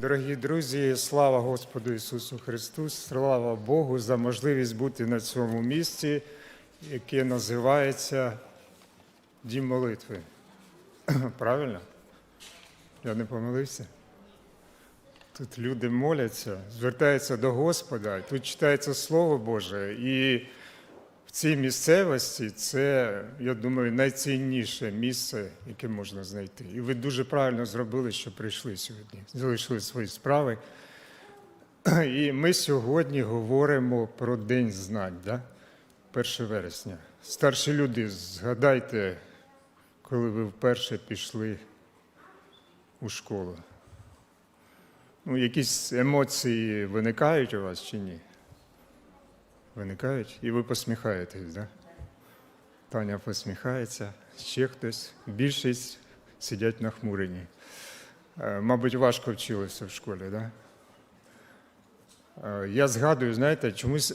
Дорогі друзі, слава Господу Ісусу Христу, слава Богу за можливість бути на цьому місці, яке називається Дім молитви. Правильно? Я не помилився? Тут люди моляться, звертаються до Господа, тут читається Слово Боже. І в цій місцевості це, я думаю, найцінніше місце, яке можна знайти. І ви дуже правильно зробили, що прийшли сьогодні, залишили свої справи. І ми сьогодні говоримо про День знань, да? 1 вересня. Старші люди, згадайте, коли ви вперше пішли у школу. Ну, якісь емоції виникають у вас чи ні? Виникають? І ви посміхаєтесь, да? Таня посміхається, ще хтось. Більшість сидять нахмурені. Е, Мабуть, важко вчилися в школі, да? Е, Я згадую, знаєте, чомусь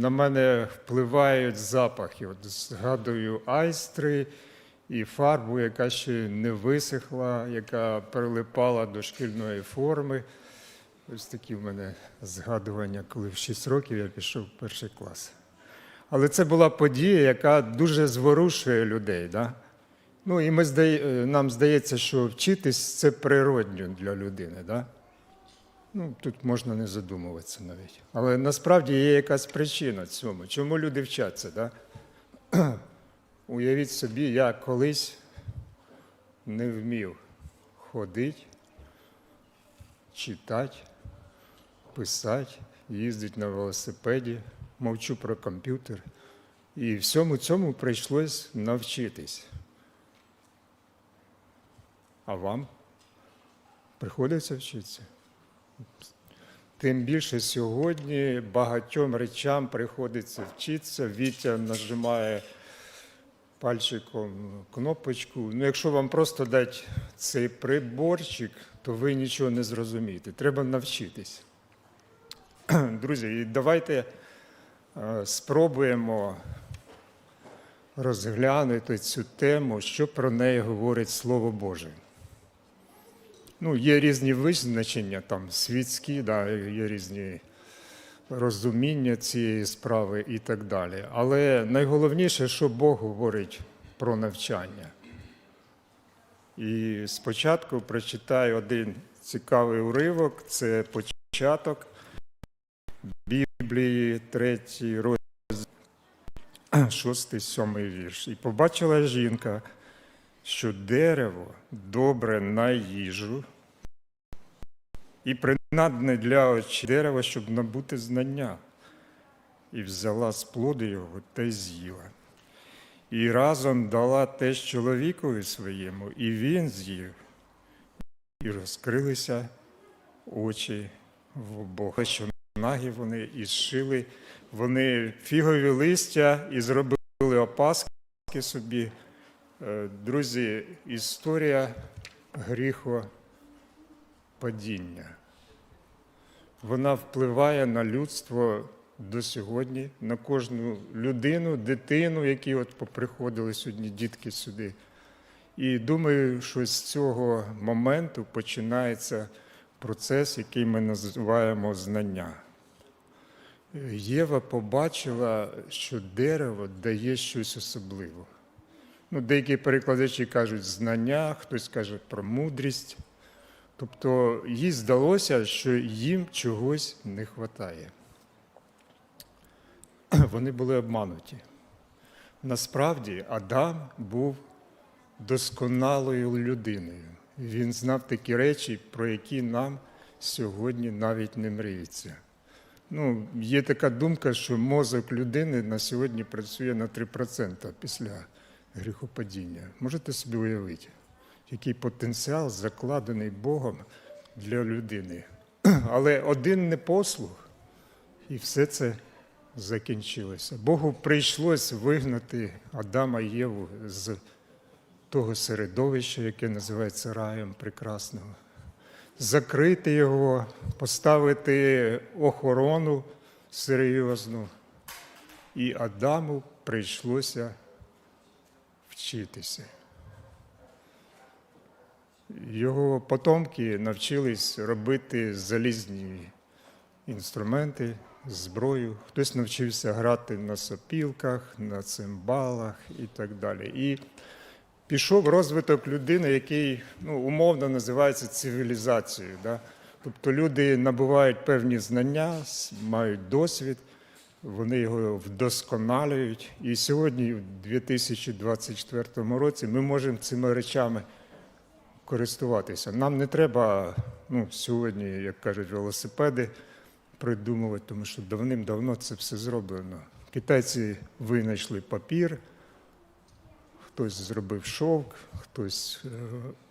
на мене впливають запахи. От згадую айстри і фарбу, яка ще не висохла, яка прилипала до шкільної форми. Ось такі в мене згадування, коли в 6 років я пішов в перший клас. Але це була подія, яка дуже зворушує людей. Да? Ну, і ми здає, нам здається, що вчитись це природньо для людини. Да? Ну, тут можна не задумуватися навіть. Але насправді є якась причина цьому. Чому люди вчаться? Да? Уявіть собі, я колись не вмів ходити, читати, писати, їздити на велосипеді, мовчу про комп'ютер. І всьому цьому прийшлось навчитись. А вам приходиться вчитися? Тим більше сьогодні багатьом речам приходиться вчитися. Вітя нажимає пальчиком кнопочку. Ну, якщо вам просто дати цей приборчик, то ви нічого не зрозумієте. Треба навчитись. Друзі, давайте е, спробуємо розглянути цю тему, що про неї говорить Слово Боже. Ну, є різні визначення, там світські, да, є різні розуміння цієї справи і так далі. Але найголовніше, що Бог говорить про навчання. І спочатку прочитаю один цікавий уривок, це початок Біблії, третій розділ, шостий, сьомий вірш. І побачила жінка, що дерево добре на їжу і принадне для очі дерева, щоб набути знання, і взяла з плоду його та й з'їла. І разом дала теж чоловікові своєму, і він з'їв, і розкрилися очі в Бога, нагі вони і зшили вони фігові листя і зробили опаски собі. Е, Друзі, історія гріхопадіння. Вона впливає на людство до сьогодні, на кожну людину, дитину, які от поприходили сьогодні дітки сюди. І думаю, що з цього моменту починається процес, який ми називаємо знання. Єва побачила, що дерево дає щось особливе. Ну, деякі перекладачі кажуть знання, хтось каже про мудрість. Тобто їй здалося, що їм чогось не вистачає. Вони були обмануті. Насправді Адам був досконалою людиною. Він знав такі речі, про які нам сьогодні навіть не мріється. Ну, є така думка, що мозок людини на сьогодні працює на 3% після гріхопадіння. Можете собі уявити, який потенціал закладений Богом для людини. Але один непослух, і все це закінчилося. Богу прийшлось вигнати Адама і Єву з того середовища, яке називається раєм прекрасного. Закрити його, поставити охорону серйозну. І Адаму прийшлося вчитися. Його потомки навчились робити залізні інструменти, зброю. Хтось навчився грати на сопілках, на цимбалах і так далі. І пішов розвиток людини, який ну, умовно називається цивілізацією. Да? Тобто люди набувають певні знання, мають досвід, вони його вдосконалюють. І сьогодні, в 2024 році, ми можемо цими речами користуватися. Нам не треба ну, сьогодні, як кажуть, велосипеди придумувати, тому що давним-давно це все зроблено. Китайці винайшли папір, хтось зробив шовк, хтось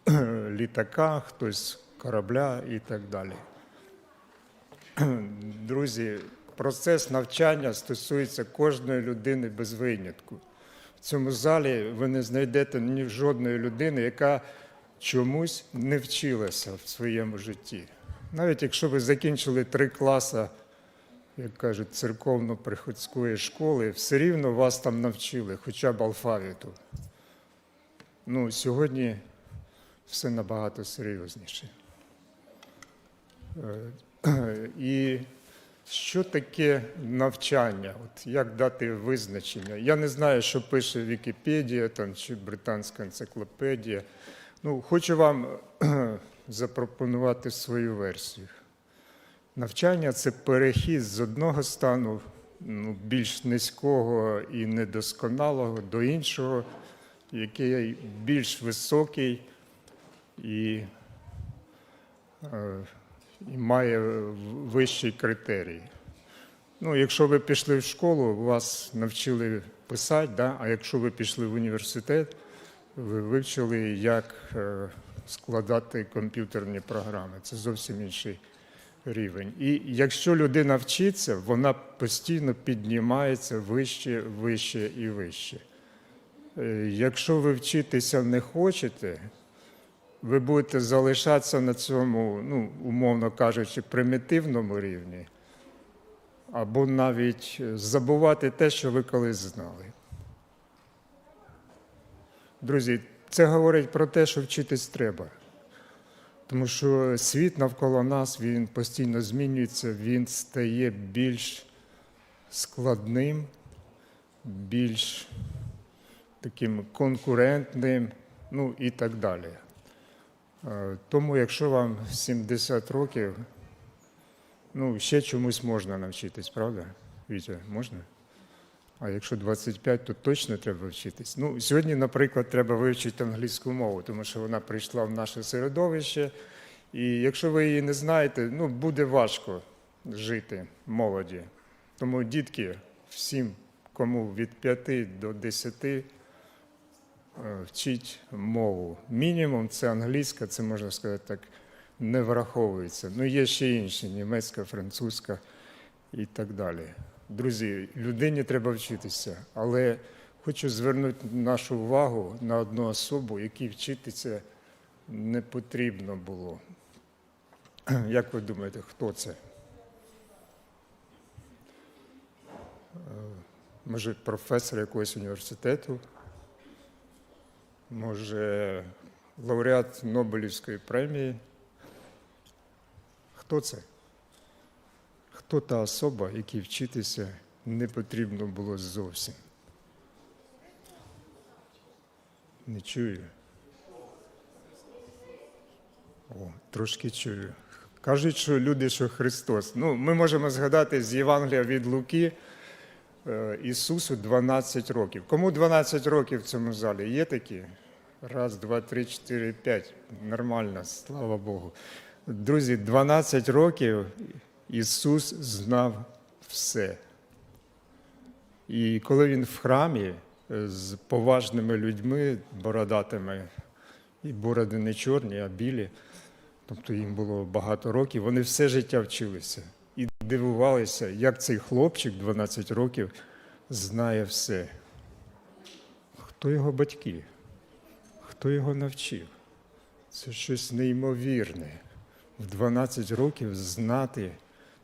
е, літака, хтось корабля і так далі. Друзі, процес навчання стосується кожної людини без винятку. В цьому залі ви не знайдете ні жодної людини, яка чомусь не вчилася в своєму житті. Навіть якщо ви закінчили три класи, як кажуть, церковно-приходської школи, все рівно вас там навчили, хоча б алфавіту. Ну, сьогодні все набагато серйозніше. Е, І що таке навчання? От як дати визначення? Я не знаю, що пише Вікіпедія там, чи британська енциклопедія. Ну, хочу вам запропонувати свою версію. Навчання це перехід з одного стану ну, більш низького і недосконалого до іншого, який більш високий і, е, і має вищий критерій. Ну, якщо ви пішли в школу, вас навчили писати, да? а якщо ви пішли в університет, ви вивчили, як е, складати комп'ютерні програми. Це зовсім інший рівень. І якщо людина вчиться, вона постійно піднімається вище, вище і вище. Е, Якщо ви вчитися не хочете, ви будете залишатися на цьому, ну, умовно кажучи, примітивному рівні, або навіть забувати те, що ви колись знали. Друзі, це говорить про те, що вчитись треба. Тому що світ навколо нас він постійно змінюється, він стає більш складним, більш таким конкурентним, ну і так далі. Е, Тому, якщо вам 70 років, ну, ще чомусь можна навчитись, правда? Вітя, можна? А якщо 25, то точно треба вчитись. Ну, сьогодні, наприклад, треба вивчити англійську мову, тому що вона прийшла в наше середовище. І якщо ви її не знаєте, ну, буде важко жити молоді. Тому, дітки, всім, кому від 5 до 10, е, вчіть мову. Мінімум це англійська, це можна сказати так, не враховується. Ну, є ще інші німецька, французька і так далі. Друзі, людині треба вчитися, але хочу звернути нашу увагу на одну особу, якій вчитися не потрібно було. Як ви думаєте, хто це? Е, Може, професор якогось університету? Може, лауреат Нобелівської премії? Хто це? Хто та особа, якій вчитися не потрібно було зовсім? Не чую. О, трошки чую. Кажуть, що люди, що Христос. Ну, ми можемо згадати з Євангелія від Луки е, Ісусу 12 років. Кому 12 років в цьому залі? Є такі? Раз, два, три, чотири, п'ять. Нормально, слава Богу. Друзі, 12 років Ісус знав все. І коли він в храмі е, з поважними людьми, бородатими, і бороди не чорні, а білі, тобто їм було багато років, вони все життя вчилися і дивувалися, як цей хлопчик 12 років знає все. Хто його батьки? Хто його навчив? Це щось неймовірне. В 12 років знати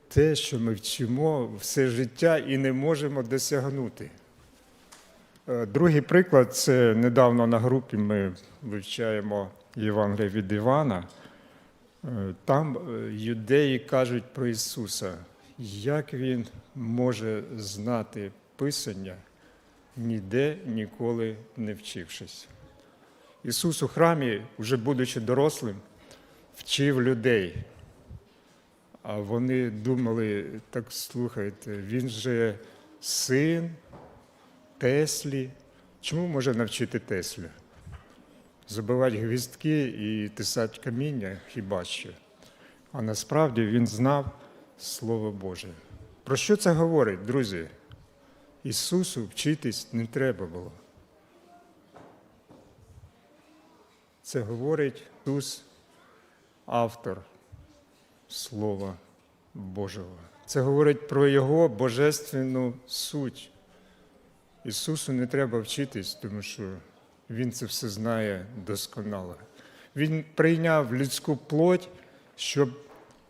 те, що ми вчимо все життя і не можемо досягнути. Е, Другий приклад це недавно на групі ми вивчаємо Євангелія від Івана, е, там е, юдеї кажуть про Ісуса, як Він може знати Писання, ніде ніколи не вчившись. Ісус у храмі, вже будучи дорослим, вчив людей. А вони думали, так слухайте, він же син Теслі. Чому може навчити Теслю? Забивати гвіздки і тисати каміння хіба що. А насправді він знав Слово Боже. Про що це говорить, друзі? Ісусу вчитись не треба було. Це говорить Ісус, автор Слова Божого. Це говорить про Його божественну суть. Ісусу не треба вчитись, тому що Він це все знає досконало. Він прийняв людську плоть, щоб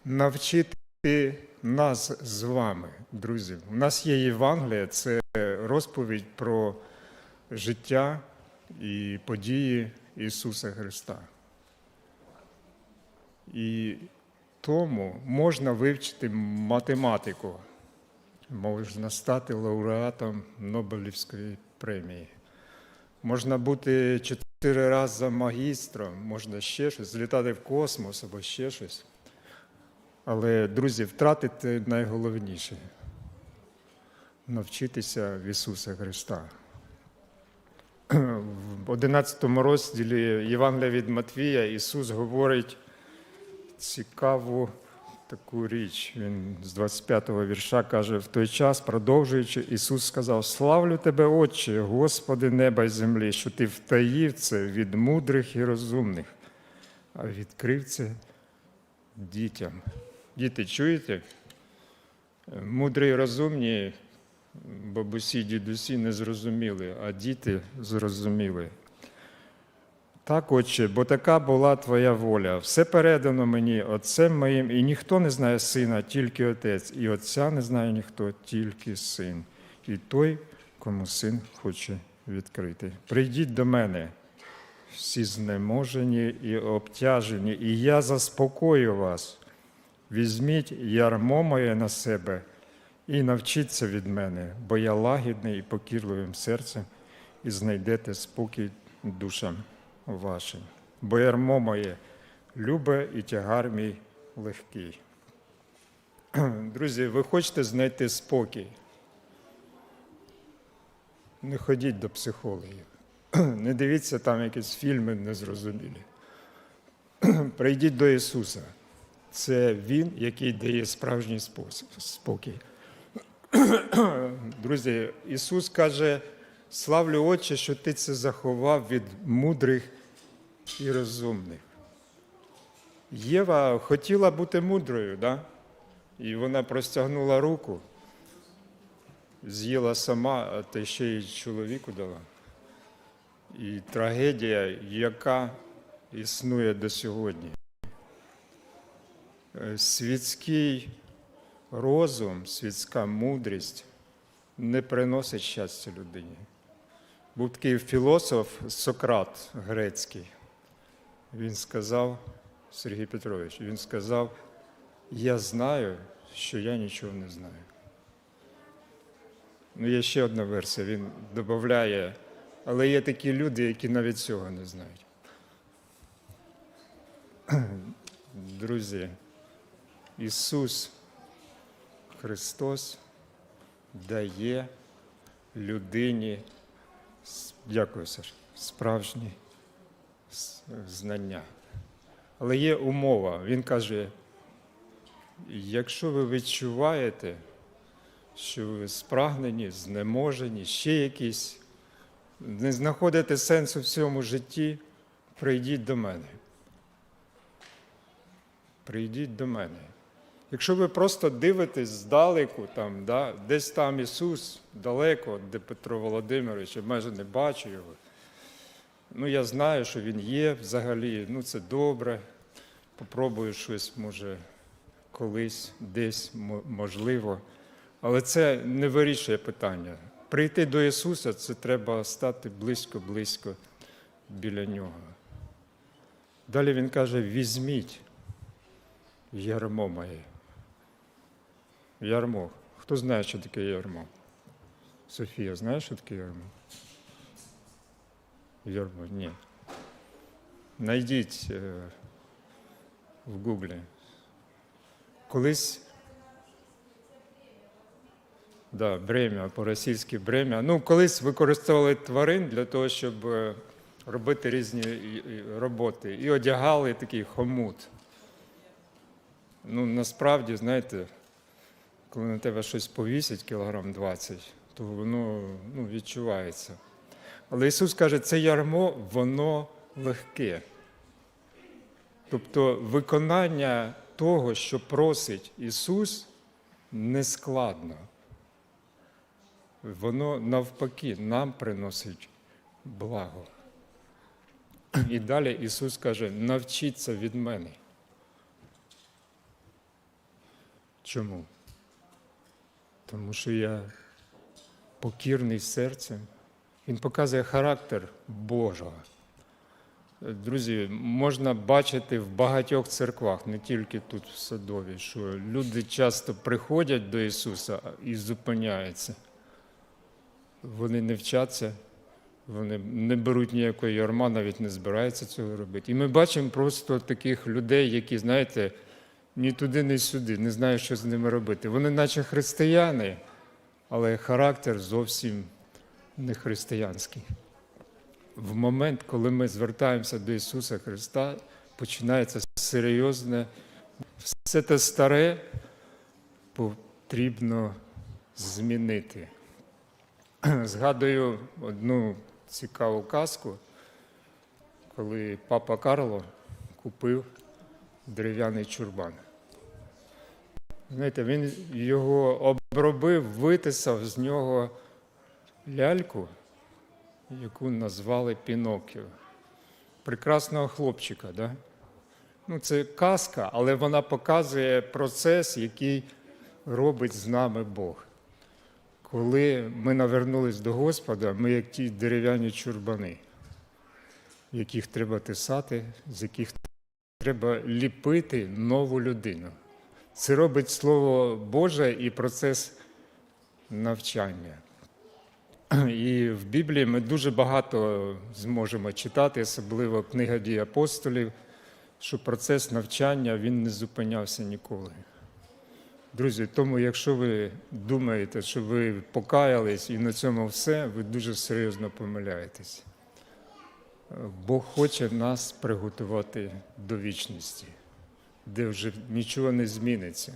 навчити нас з вами, друзі. У нас є Євангелія, це розповідь про життя і події Ісуса Христа. І тому можна вивчити математику, можна стати лауреатом Нобелівської премії. Можна бути чотири рази магістром, можна ще щось, злітати в космос або ще щось. Але, друзі, втратити найголовніше навчитися в Ісуса Христа. В 11 розділі Євангелія від Матвія Ісус говорить цікаву таку річ. Він з 25-го вірша каже: в той час, продовжуючи, Ісус сказав: Славлю тебе, Отче, Господи неба й землі, що ти втаїв це від мудрих і розумних, а відкрив це дітям. Діти, чуєте? Мудрі і розумні бабусі, дідусі не зрозуміли, а діти зрозуміли. Так, отче, бо така була твоя воля. Все передано мені Отцем моїм, і ніхто не знає сина, тільки Отець, і Отця не знає ніхто, тільки син, і той, кому син хоче відкрити. Прийдіть до мене, всі знеможені і обтяжені, і я заспокою вас. Візьміть ярмо моє на себе і навчіться від мене, бо я лагідний і покірливим серцем, і знайдете спокій душам вашим. Бо ярмо моє любе і тягар мій легкий. Друзі, ви хочете знайти спокій? Не ходіть до психологів. Не дивіться там якісь фільми незрозумілі. Прийдіть до Ісуса. Це Він, який дає справжній спокій. Друзі, Ісус каже, славлю Отче, що ти це заховав від мудрих і розумних. Єва хотіла бути мудрою, да? і вона простягнула руку, з'їла сама, а та ще й чоловіку дала. І трагедія, яка існує до сьогодні. Е, Світський розум, світська мудрість не приносить щастя людині. Був такий філософ Сократ грецький. Він сказав, Сергій Петрович, він сказав, я знаю, що я нічого не знаю. Ну, є ще одна версія, він додає, але є такі люди, які навіть цього не знають. Друзі, Ісус Христос дає людині, дякую, Саш, справжні знання. Але є умова. Він каже, якщо ви відчуваєте, що ви спрагнені, знеможені, ще якісь, не знаходите сенсу в цьому житті, прийдіть до мене. Прийдіть до мене. Якщо ви просто дивитесь здалеку, там, да, десь там Ісус далеко, де Петро Володимирович, я майже не бачу його. Ну, я знаю, що він є взагалі, ну це добре. Попробую щось, може, колись, десь, можливо. Але це не вирішує питання. Прийти до Ісуса це треба стати близько-близько біля Нього. Далі він каже: візьміть ярмо моє. Ярмо. Хто знає, що таке ярмо? Софія, знаєш, що таке ярмо? Ярмо, ні. Найдіть е, в Гуглі. Колись. Да, бремя, по-російськи бремя. Ну, колись використовували тварин для того, щоб е, робити різні роботи. І одягали такий хомут. Ну, насправді, знаєте, коли на тебе щось повісять кілограм 20, то воно ну, відчувається. Але Ісус каже, це ярмо, воно легке. Тобто виконання того, що просить Ісус, не складно. Воно навпаки нам приносить благо. І далі Ісус каже: навчіться від мене. Чому? Тому що я покірний серцем. Він показує характер Божого. Друзі, можна бачити в багатьох церквах, не тільки тут в Садові, що люди часто приходять до Ісуса і зупиняються. Вони не вчаться, вони не беруть ніякої ярма, навіть не збираються цього робити. І ми бачимо просто таких людей, які, знаєте, ні туди, ні сюди, не знають, що з ними робити. Вони наче християни, але характер зовсім не християнський. В момент, коли ми звертаємося до Ісуса Христа, починається серйозне, все те старе потрібно змінити. Згадую одну цікаву казку, коли папа Карло купив дерев'яний чурбан. Знаєте, він його обробив, витисав з нього ляльку, яку назвали Пінокіо. Прекрасного хлопчика, да? Ну, це казка, але вона показує процес, який робить з нами Бог. Коли ми навернулись до Господа, ми як ті дерев'яні чурбани, яких треба тисати, з яких треба ліпити нову людину. Це робить Слово Боже і процес навчання. І в Біблії ми дуже багато зможемо читати, особливо книга дій апостолів, що процес навчання він не зупинявся ніколи. Друзі, тому якщо ви думаєте, що ви покаялись і на цьому все, ви дуже серйозно помиляєтесь. Бог хоче нас приготувати до вічності, де вже нічого не зміниться.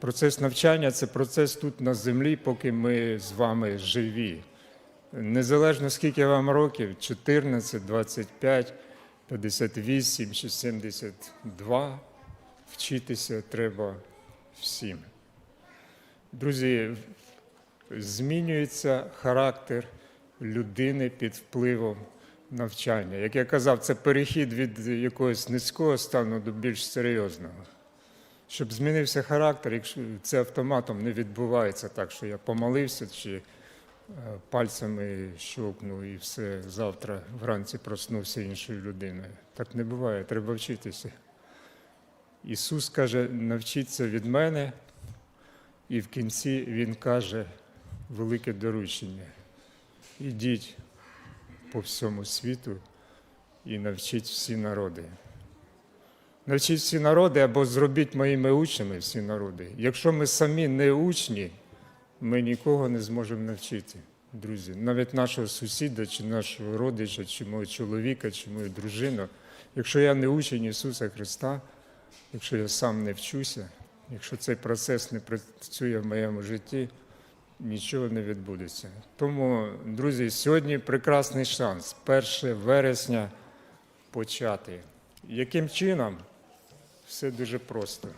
Процес навчання це процес тут на землі, поки ми з вами живі. Незалежно скільки вам років 14, 25, 58 чи 72, вчитися треба всім. Друзі, змінюється характер людини під впливом навчання. Як я казав, це перехід від якогось низького стану до більш серйозного. Щоб змінився характер, якщо це автоматом не відбувається так, що я помолився чи е, пальцями щовкнув і все завтра вранці проснувся іншою людиною. Так не буває, треба вчитися. Ісус каже, навчіться від мене, і в кінці Він каже велике доручення. Ідіть по всьому світу і навчіть всі народи. Навчіть всі народи або зробіть моїми учнями всі народи. Якщо ми самі не учні, ми нікого не зможемо навчити, друзі. Навіть нашого сусіда, чи нашого родича, чи мого чоловіка, чи мою дружину. Якщо я не учень Ісуса Христа, якщо я сам не вчуся, якщо цей процес не працює в моєму житті, нічого не відбудеться. Тому, друзі, сьогодні прекрасний шанс, 1 вересня почати. Яким чином? Все дуже просто,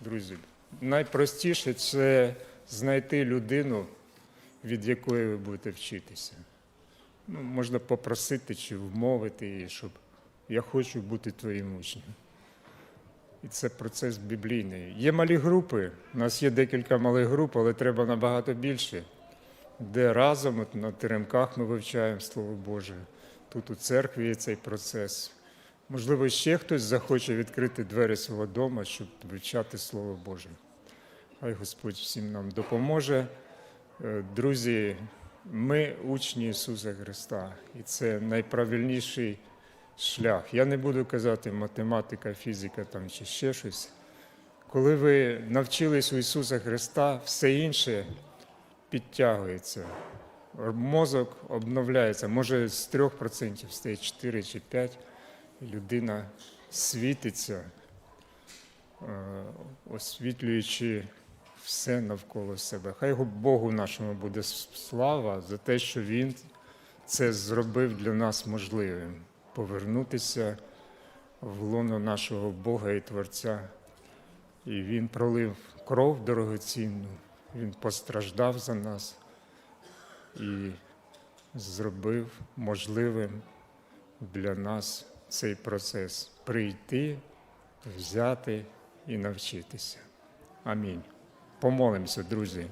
друзі. Найпростіше це знайти людину, від якої ви будете вчитися. Ну, можна попросити чи вмовити її, щоб я хочу бути твоїм учнем. І це процес біблійний. Є малі групи, у нас є декілька малих груп, але треба набагато більше, де разом от на теремках ми вивчаємо Слово Боже. Тут у церкві є цей процес. Можливо, ще хтось захоче відкрити двері свого дому, щоб вивчати Слово Боже. Хай Господь всім нам допоможе. Е, Друзі, ми учні Ісуса Христа, і це найправильніший шлях. Я не буду казати математика, фізика там, чи ще щось. Коли ви навчились у Ісуса Христа, все інше підтягується. Мозок обновляється, може з 3% стає 4 чи 5, і людина світиться, е, освітлюючи все навколо себе. Хай Богу нашому буде слава за те, що Він це зробив для нас можливим повернутися в лоно нашого Бога і Творця. І Він пролив кров дорогоцінну, Він постраждав за нас і зробив можливим для нас цей процес прийти, взяти і навчитися. Амінь. Помолимося, друзі.